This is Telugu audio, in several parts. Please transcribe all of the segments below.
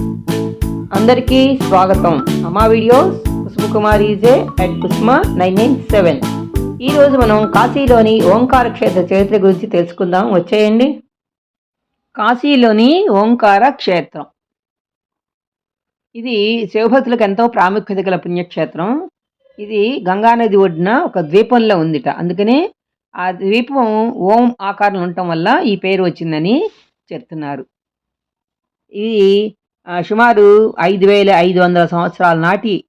అందరికీ స్వాగతం. అమ్మా videos Kusuma Kumari J at Kusuma nine nine seven. ఈరోజు మనం కాశీలోని ఓంకార క్షేత్ర చరిత్ర గురించి తెలుసుకుందాం. వచ్చేయండి. కాశీలోని ఓంకార క్షేత్రం. ఇది శివభక్తులకు ఎంతో ప్రాముఖ్యత గల పుణ్యక్షేత్రం. ఇది గంగానది ఒడ్డున ఒక ద్వీపంలో ఉందిట. అందుకనే ఆ ద్వీపం ఓం ఆకారం ఉండటం వల్ల ఈ పేరు వచ్చిందని చెప్తున్నారు. ఇది సుమారు ఐదు వేల ఐదు వందల సంవత్సరాల నాటి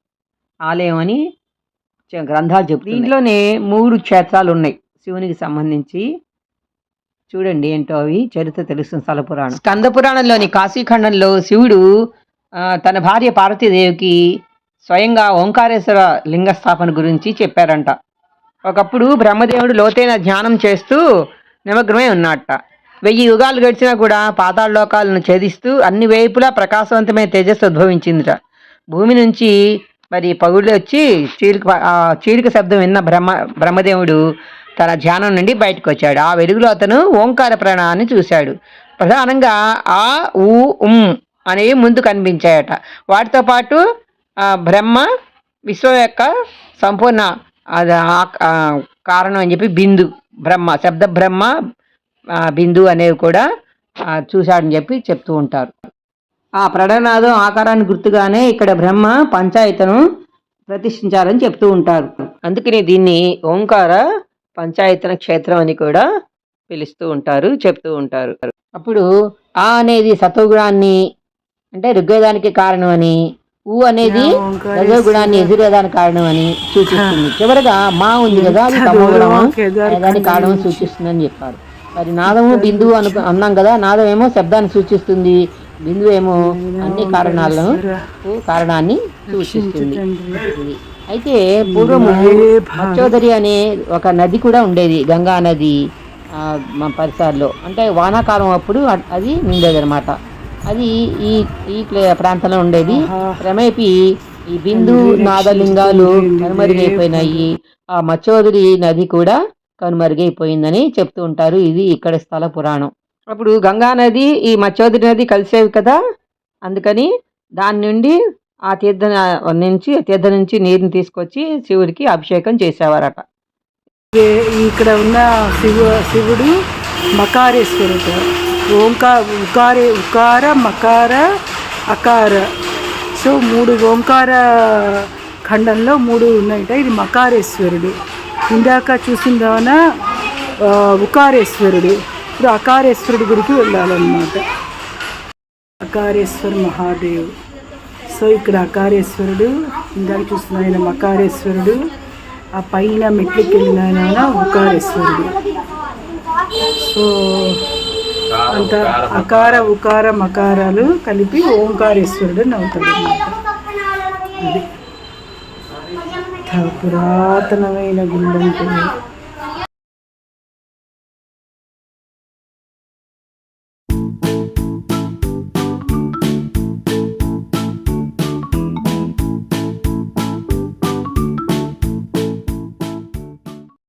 ఆలయం అని చె- గ్రంథాలు చెప్తున్నాయి. దీంట్లోనే మూడు క్షేత్రాలు ఉన్నాయి శివునికి సంబంధించి. చూడండి ఏంటో అవి చరిత్ర తెలుస్తుంది స్థలపురాణం స్కంద పురాణంలోని కాశీఖండంలో శివుడు తన భార్య పార్వతీదేవికి స్వయంగా ఓంకారేశ్వర లింగ స్థాపన గురించి చెప్పారంట. ఒకప్పుడు బ్రహ్మదేవుడు లోతైన ధ్యానం చేస్తూ నిమగ్నమై ఉన్నట్ట వెయ్యి యుగాలు గడిచినా కూడా పాతాళ లోకాలను ఛేదిస్తూ అన్ని వైపులా ప్రకాశవంతమైన తేజస్సు ఉద్భవించిందిట. భూమి నుంచి మరి పగుళ్ళు వచ్చి చీలిక చీలిక శబ్దం విన్న బ్రహ్మ బ్రహ్మదేవుడు తన ధ్యానం నుండి బయటకు వచ్చాడు ఆ వెలుగులో అతను ఓంకార ప్రాణాన్ని చూశాడు. ప్రధానంగా ఆ ఊ ఉమ్ అనేవి ముందు కనిపించాయట. వాటితో పాటు బ్రహ్మ విశ్వం యొక్క సంపూర్ణ అది కారణం అని చెప్పి బిందు బ్రహ్మ శబ్ద బ్రహ్మ బిందు అనేవి కూడా చూశాడని చెప్పి చెప్తూ ఉంటారు. ఆ ప్రణనాదం ఆకారానికి గుర్తుగానే ఇక్కడ బ్రహ్మ పంచాయతను ప్రతిష్ఠించాలని చెప్తూ ఉంటారు. అందుకనే దీన్ని ఓంకార పంచాయతన క్షేత్రం అని కూడా పిలుస్తూ ఉంటారు చెప్తూ ఉంటారు. అప్పుడు ఆ అనేది సత్వగుణాన్ని అంటే ఋగ్వేదానికి కారణం అని ఊ అనేది రజోగుణాన్ని ఎదురేదానికి కారణం అని సూచిస్తుంది. చివరగా మా ఉంది కదా అది తమోగుణం కారణం సూచిస్తుందని చెప్పారు. మరి నాదము బిందువు అను అన్నాం కదా నాదం ఏమో శబ్దాన్ని సూచిస్తుంది బిందువు ఏమో అన్ని కారణాలను కారణాన్ని సూచిస్తుంది. అయితే పూర్వము మచ్చోదరి అనే ఒక నది కూడా ఉండేది గంగా నది ఆ, మా పరిసరాల్లో. అంటే వానాకాలం అప్పుడు అది ఉండేదన్నమాట. అది ఈ ఈ ప్రాంతంలో ఉండేది. క్రమేపీ ఈ బిందు నాదలింగాలు కనుమరుగైపోయినాయి. ఆ మచ్చోదరి నది కూడా కనుమరుగైపోయిందని చెప్తూ ఉంటారు. ఇది ఇక్కడ స్థల పురాణం. అప్పుడు గంగా నది ఈ మచ్చోదరి నది కలిసేవి కదా? అందుకని దాని నుండి ఆ తీర్థ నుంచి తీర్థ నుంచి నీరుని తీసుకొచ్చి శివుడికి అభిషేకం చేసేవారట. ఇక్కడ ఉన్న శివు శివుడు మకారేశ్వరుడు. ఓంకార ఉకారే ఉకార మకార అకార. సో మూడు ఓంకార ఖండంలో మూడు ఉన్నాయట. ఇది మకారేశ్వరుడు. ఇందాక చూసిందాన ఆ, ఉకారేశ్వరుడు. ఇప్పుడు అకారేశ్వరుడి గుడికి వెళ్ళాలన్నమాట. అకారేశ్వర మహాదేవ్. సో ఇక్కడ అకారేశ్వరుడు ఇందాక చూసిన ఆయన మకారేశ్వరుడు ఆ పైన మెట్లకి వెళ్ళిన ఉకారేశ్వరుడు. సో అంత అకార ఉకార మకారాలు కలిపి ఓంకారేశ్వరుడు అని అవుతాడు అన్నమాట అది. పురాతనమైన గుండంటే